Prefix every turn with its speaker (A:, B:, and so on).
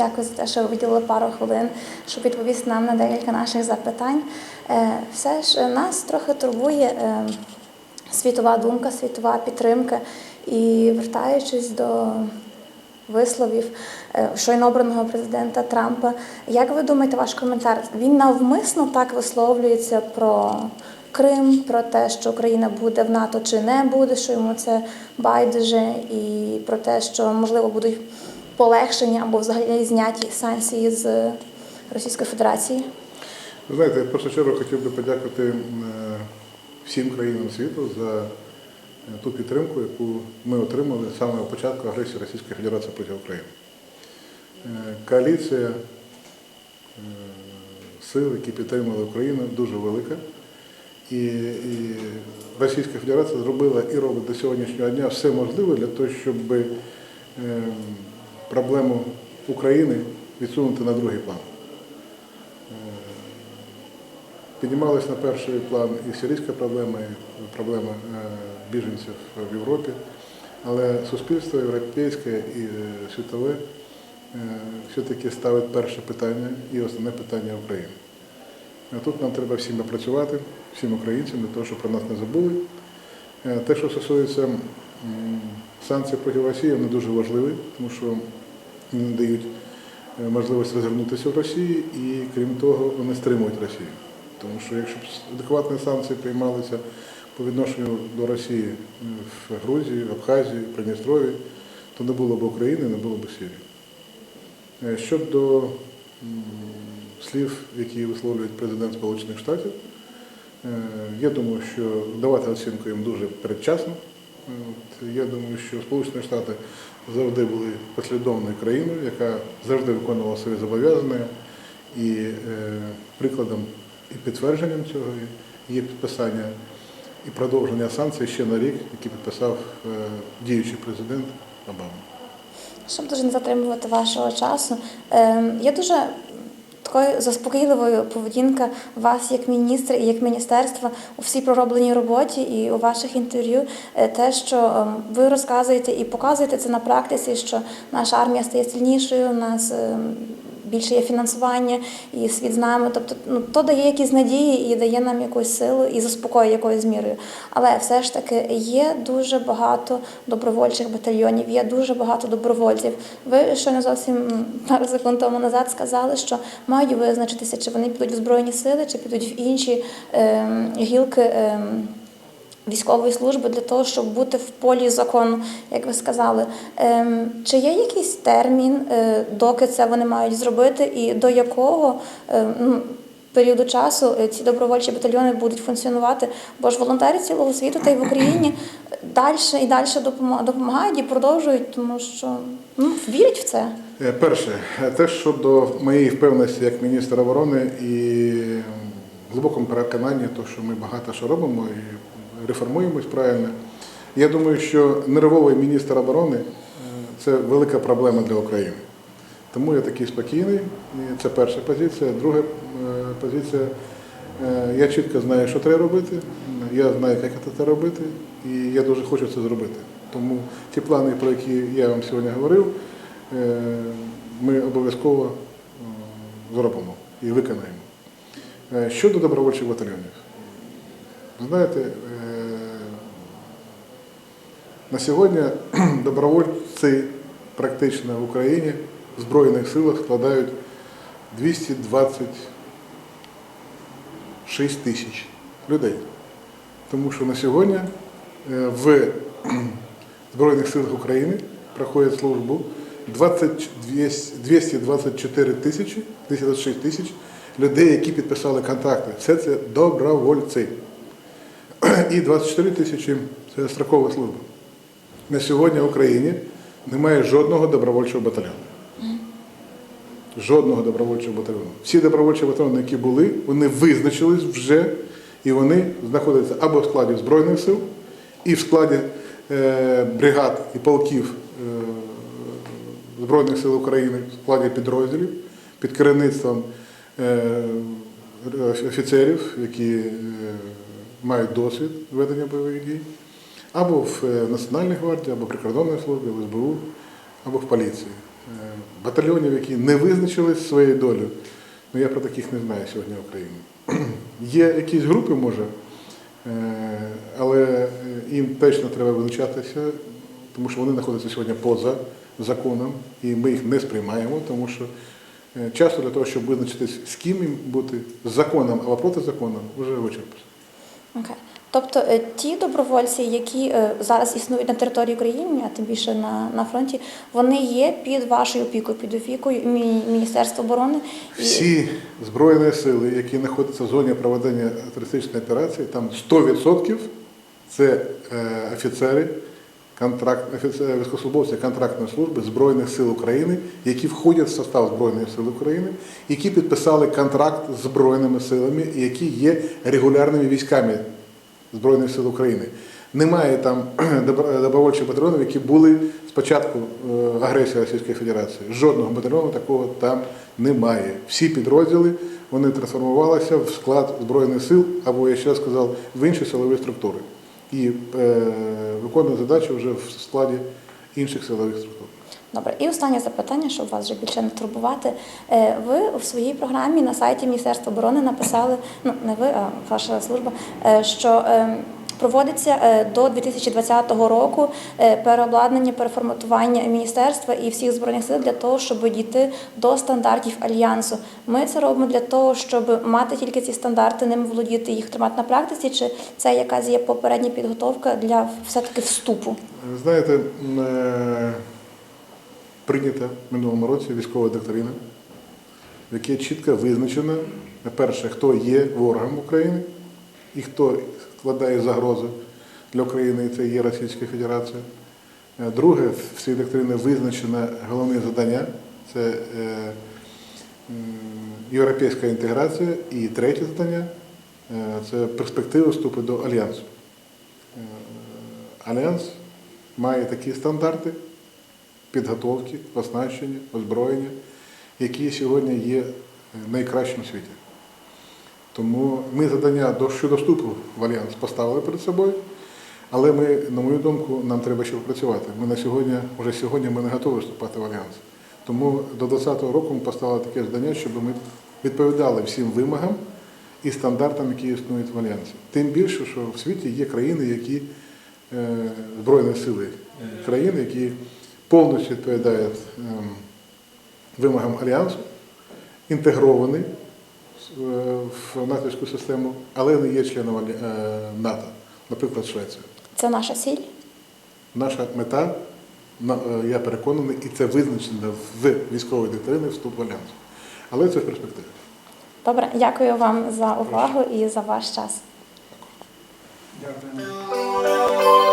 A: дякую за те, що ви виділили пару хвилин, щоб відповісти нам на декілька наших запитань. Е, Все ж е, нас трохи турбує е, світова думка, світова підтримка. І вертаючись до висловів щойно обраного президента Трампа, як ви думаєте, ваш коментар? Він навмисно так висловлюється про Крим, про те, що Україна буде в НАТО чи не буде, що йому це байдуже, і про те, що можливо будуть полегшені або взагалі зняті санкції з Російської Федерації?
B: Ви знаєте, я першу чергу хотів би подякувати е, всім країнам світу за е, ту підтримку, яку ми отримали з самого початку агресії Російської Федерації проти України. Е, Коаліція сил, які підтримали Україну, дуже велика. І, і Російська Федерація зробила і робить до сьогоднішнього дня все можливе для того, щоб е, проблему України відсунути на другий план. Піднімалась на перший план і сирійська проблема, і проблема е, біженців в Європі, але суспільство європейське і е, світове е, все-таки ставить перше питання і основне питання України. Тут нам треба всім працювати, всім українцям, для того, щоб про нас не забули. Е, Те, що стосується м, санкцій проти Росії, вони дуже важливі, тому що вони дають е, можливість розвернутися в Росії і, крім того, вони стримують Росію. Тому що якщо б адекватні санкції приймалися по відношенню до Росії е, в Грузії, в Абхазії, в Придністров'ї, то не було б України, не було б Сирії. Е, Щодо слів, які висловлює президент Сполучених Штатів, я думаю, що давати оцінку їм дуже передчасно. Я думаю, що Сполучені Штати завжди були послідовною країною, яка завжди виконувала свої зобов'язання. І е, прикладом і підтвердженням цього є підписання і продовження санкцій ще на рік, які підписав е, діючий президент Обама.
A: Щоб дуже не затримувати вашого часу, е, є дуже такою заспокійливою поведінка вас як міністра і як міністерства у всій проробленій роботі і у ваших інтерв'ю. е, Те, що е, ви розказуєте і показуєте це на практиці, що наша армія стає сильнішою, у нас е, більше є фінансування і світ з нами. Тобто, ну то дає якісь надії і дає нам якусь силу і заспокоює якоюсь мірою. Але все ж таки є дуже багато добровольчих батальйонів, є дуже багато добровольців. Ви щойно зовсім пару секунд тому назад сказали, що мають визначитися, чи вони підуть в збройні сили, чи підуть в інші ем, гілки. ем, Військової служби для того, щоб бути в полі закону, як ви сказали. Ем, чи є якийсь термін, е, доки це вони мають зробити, і до якого ем, ну, періоду часу е, ці добровольчі батальйони будуть функціонувати? Бо ж волонтери цілого світу та й в Україні далі і далі допомагають і продовжують, тому що ну, вірять в це.
B: Е, Перше, е, те щодо моєї впевненості як міністра оборони і глибокому переконанні, то, що ми багато що робимо і реформуємось правильно. Я думаю, що нервовий міністр оборони е, це велика проблема для України. Тому я такий спокійний. Це перша позиція. Друга е, позиція. е, Я чітко знаю, що треба робити. Я знаю, як це робити, і я дуже хочу це зробити. Тому ті плани, про які я вам сьогодні говорив, ми обов'язково зробимо і виконаємо. Щодо добровольчих батальйонів, знаєте, е, на сьогодні добровольці практично в Україні в Збройних силах складають 226 тисяч людей. Тому що на сьогодні е, в Збройних силах України проходять службу 20 224 тисячі, 226 тисяч людей, які підписали контракти. Все це добровольці. І 24 тисячі це строкова служба. На сьогодні в Україні немає жодного добровольчого батальйону. Жодного добровольчого батальйону. Всі добровольчі батальйони, які були, вони визначились вже, і вони знаходяться або в складі Збройних сил, і в складі е, бригад і полків е, Збройних сил України, в складі підрозділів під керівництвом е, офіцерів, які е, мають досвід ведення бойових дій, або в е, Національній гвардії, або в прикордонній службі, в СБУ, або в поліції. батальйонів, які не визначились своєю долею. Ну я про таких не знаю сьогодні в Україні. Є якісь групи, може, е, але е, їм точно треба визначатися, тому що вони знаходяться сьогодні поза законом, і ми їх не сприймаємо, тому що е, часто для того, щоб визначитись, з ким їм бути, з законом або проти закону, вже вичерпався.
A: Окей. Тобто е, ті добровольці, які е, зараз існують на території України, а тим більше на, на фронті, вони є під вашою опікою, під опікою Мі- Міністерства оборони.
B: Всі збройні сили, які знаходяться в зоні проведення терористичної операції, там 100% це е, офіцери, контракт, військовослужбовці контрактної служби Збройних сил України, які входять в состав Збройних сил України, які підписали контракт з Збройними силами, які є регулярними військами Збройних сил України. Немає там добро- добровольчих батальйонів, які були спочатку е, агресії Російської Федерації. Жодного батальйону такого там немає. Всі підрозділи вони трансформувалися в склад Збройних сил, або я ще сказав, в інші силові структури. І е, виконують задачі вже в складі інших силових структур.
A: Добре, і останнє запитання, щоб вас вже більше не турбувати. Е, Ви у своїй програмі на сайті Міністерства оборони написали, ну не ви, а ваша служба, е, що е, проводиться е, до 2020 року е, переобладнання, переформатування міністерства і всіх збройних сил для того, щоб дійти до стандартів альянсу. Ми це робимо для того, щоб мати тільки ці стандарти, ними володіти їх тримати на практиці, чи це якась є попередня підготовка для все-таки вступу?
B: Ви Знаєте, е, прийнята минулому році військова доктрина, в якій чітко визначено, перше, хто є ворогом України і хто складає загрози для України, це є Російська Федерація. Е, Друге, в цій доктрині визначено головне завдання це е, європейська інтеграція. І третє завдання е, це перспектива вступу до Альянсу. Альянс має такі стандарти підготовки, оснащення, озброєння, які сьогодні є найкращим світі. Тому ми завдання щодо вступу в альянс поставили перед собою, але ми, на мою думку, нам треба ще попрацювати. Ми на сьогодні, вже сьогодні ми не готові вступати в альянс. Тому до 2020 року ми поставили таке завдання, щоб ми відповідали всім вимогам і стандартам, які існують в альянсі. Тим більше, що в світі є країни, які е, збройні сили країни, які повністю відповідають ем, вимогам альянсу, інтегровані в натовську систему, але не є членом е, НАТО, наприклад, Швеція.
A: Це наша сіль.
B: Наша мета, е, я переконаний, і це визначено в військовій доктрині вступ в альянс. Але це в перспективі.
A: Добре, дякую вам за увагу і за ваш час.
C: Дякую.